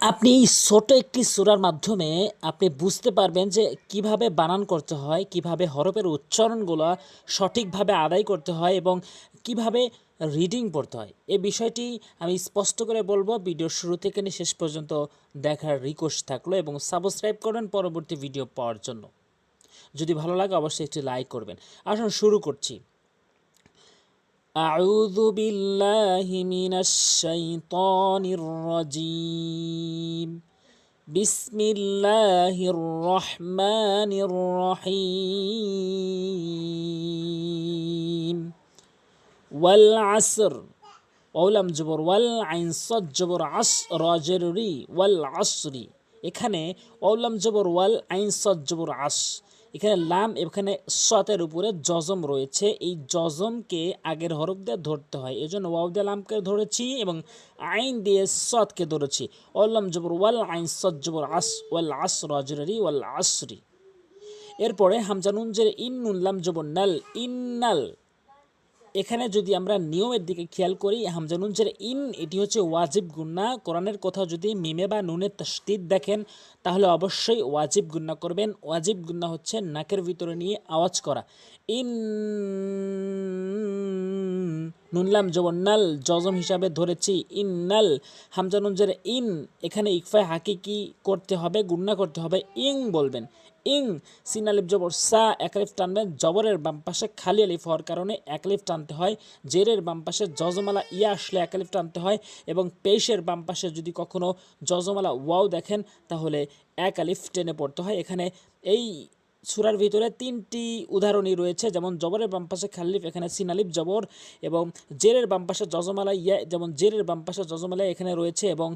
আপনি এই ছোট একটি সূরার মাধ্যমে আপনি বুঝতে পারবেন যে কীভাবে বানান করতে হয়, কীভাবে হরফের উচ্চারণগুলো সঠিকভাবে আদায় করতে হয় এবং কীভাবে রিডিং পড়তে হয়। এই বিষয়টি আমি স্পষ্ট করে বলব, ভিডিওর শুরু থেকে নিয়ে শেষ পর্যন্ত দেখার রিকোয়েস্ট থাকল এবং সাবস্ক্রাইব করবেন পরবর্তী ভিডিও পাওয়ার জন্য। যদি ভালো লাগে অবশ্যই একটি লাইক করবেন। আসুন শুরু করছি। أعوذ بالله من الشيطان الرجيم بسم الله الرحمن الرحيم والعصر অলাম জবর ওয়াল আইন সদ জবর আস রজরি ওয়াল আসরি এখানে অলাম জবর ওয়াল আইন সদ জবর আস এখানে লাম, এখানে সতের উপরে জজম রয়েছে। এই জজমকে আগের হরফ দিয়ে ধরতে হয়। এই জন্য ওয়াউ দিয়ে লামকে ধরেছি এবং আইন দিয়ে সৎকে ধরেছি। অলম জবর, ওয়াল আইন সৎ জবর, আস, ওয়াল আস রজরি ওয়াল আসরি। এরপরে হামজানুন হামজানুঞ্জের ইন্নুল্লাম জবর নাল ইন্নাল এখানে যদি আমরা নিয়মের দিকে খেয়াল করি হামজানুঞ্জের ইন, এটি হচ্ছে ওয়াজিব গুন্না কোরআনের কোথাও যদি মিমে বা নুনের তস্তিদ দেখেন, তাহলে অবশ্যই ওয়াজিব গুন্না করবেন। ওয়াজিব গুন্না হচ্ছে নাকের ভিতরে নিয়ে আওয়াজ করা। ইন নুনলাম জবন্নাল জজম হিসাবে ধরেছি। ইন্নাল হামজানুঞ্জের ইন, এখানে ইকফায় হাকিকি করতে হবে গুন্না করতে হবে। ইং বলবেন। ইং সিন আলিফ জবর সা একালিফ টানবেন জবরের বাম পাশে খালি আলিফ হওয়ার কারণে একালিফ টানতে হয়। জেরের বাম পাশে জজমালা ইয়া আসলে একালিফ টানতে হয় এবং পেশের বাম পাশে যদি কখনো জজমালা ওয়াও দেখেন তাহলে এক আলিফ টেনে পড়তে হয়। এখানে এই সুরার ভিতরে তিনটি উদাহরণই রয়েছে, যেমন জবরের বাম পাশে খালিফ এখানে সিনালিফ জবর এবং জেরের বাম পাশে জজমালা ইয়া যেমন জেরের বাম পাশে জজমালা এখানে রয়েছে এবং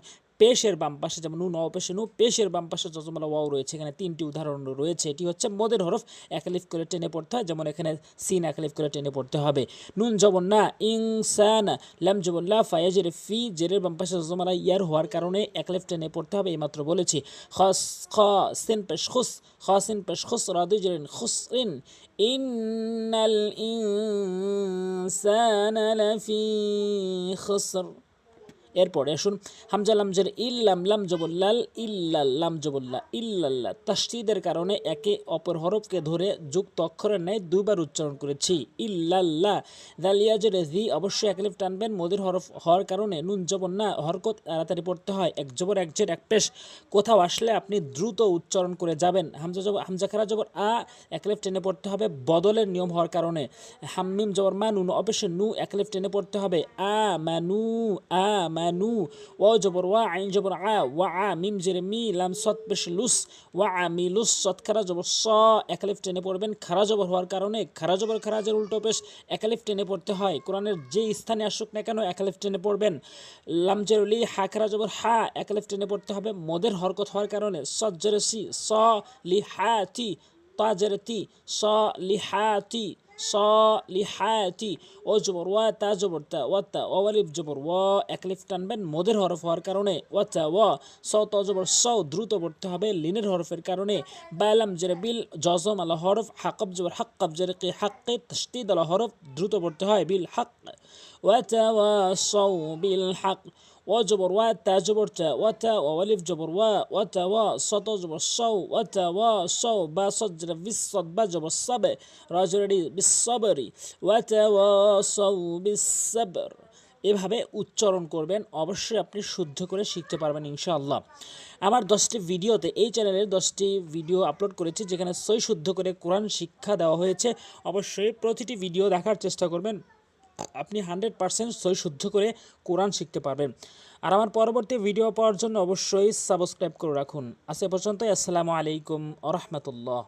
পেশের বাম পাশে যেমন নু নপেশে নু, পেশের বাম পাশে জজমালা ওয়াও রয়েছে। এখানে তিনটি উদাহরণ রয়েছে। এটি হচ্ছে মদের হরফ একালিফ করে টেনে পড়তে হয়, যেমন এখানে সিন একালিফ করে টেনে পড়তে হবে। নুন জবন না, ইনসান ল্যাম জবল্লা ফায়াজের ফি, জেরের বাম পাশে জজমালা ইয়ার হওয়ার কারণে একালিফ টেনে পড়তে হবে, এইমাত্র বলেছি। খস, খ, সিন পেশ খুস, খ, সিন পেশ খুস রাদু জেরেন খুস ইন ইন্নাল ইনসানা লাফি খুসর। এরপরে আসুন, হামজা লামজের ইল্লাম লাম জবল্লাল ইল্লাল্লাম জবল্লা ইল্লাল্লাহ তাসদিদের কারণে একে অপর হরফকে ধরে যুক্ত অক্ষরের ন্যায় দুইবার উচ্চারণ করেছি। ইল্লাল্লাহ দালিয়াজের জি অবশ্যই একলিফ টানবেন মোদের হরফ হওয়ার কারণে নুন জবর না, হরকত তাড়াতাড়ি পড়তে হয়, এক জবর, এক জের, এক পেশ। কোথাও আসলে আপনি দ্রুত উচ্চারণ করে যাবেন। হামজা জবর হামজা খারা জবর আ একলিফ টেনে পড়তে হবে বদলের নিয়ম হওয়ার কারণে। হাম্মিম জবর মা, নুন অবশ্যই নু একলিফ টেনে পড়তে হবে। আ, মা, নু, আ মানু জবর ওয়া আইন জবর আ ওয়া আ মিম জেরে মি লাম সৎ পেশ লুস ওয়া আ মি লুস সৎ খারা জবর স একালিফ টেনে পড়বেন খারা জবর হওয়ার কারণে খারা জবর খারাজের উল্টো পেশ একালিফ টেনে পড়তে হয়। কোরআনের যে স্থানে আসুক না কেন একালিফ টেনে পড়বেন। লাম জেরুলি, হা খারা জবর হা একালিফ টেনে পড়তে হবে। মদের হরকত হওয়ার কারণে সৎ জেরে সি, স লি হা তি, তা জেরে তি, স লি হা তি লিহায়াতি ও জবর, ওয়া তা জবর, তা, ওয়া তা ওয়ালিফ জবর, ওয়া একলিফ টানবেন মোদের হরফ হওয়ার কারণে, ওয়া তা, ওয়া স, ত জবর, স দ্রুত পড়তে হবে লিনের হরফের কারণে বায়ালাম জেরে বিল, জজম আলা হরফ, হাকব জবর, হাক্কাব জেরে কি, হাক্কে তশদিদ আলা হরফ দ্রুত পড়তে হয় বিল হাক ওয়া তা ওয়া সৌ বিল হাক وجبر واتا جبر تا وتا وولف جبر وا وتا وا صد جبر صو وتا وا صو با صدر في الصد با جبر الصبر راجري بالصبر وتا وا صو بالصبر এভাবে উচ্চারণ করবেন অবশ্যই আপনি শুদ্ধ করে শিখতে পারবেন ইনশাআল্লাহ আমার দশটি ভিডিওতে এই চ্যানেলের দশটি ভিডিও আপলোড করেছি যেখানে সই শুদ্ধ করে কোরআন শিক্ষা দেওয়া হয়েছে অবশ্যই প্রতিটি ভিডিও দেখার চেষ্টা করবেন আপনি হান্ড্রেড পারসেন্ট সই শুদ্ধ করে কোরআন শিখতে পারবেন। আর আমার পরবর্তী ভিডিও পাওয়ার জন্য অবশ্যই সাবস্ক্রাইব করে রাখুন। আজ এ পর্যন্তই। আসসালামু আলাইকুম আ রহমতুল্লাহ।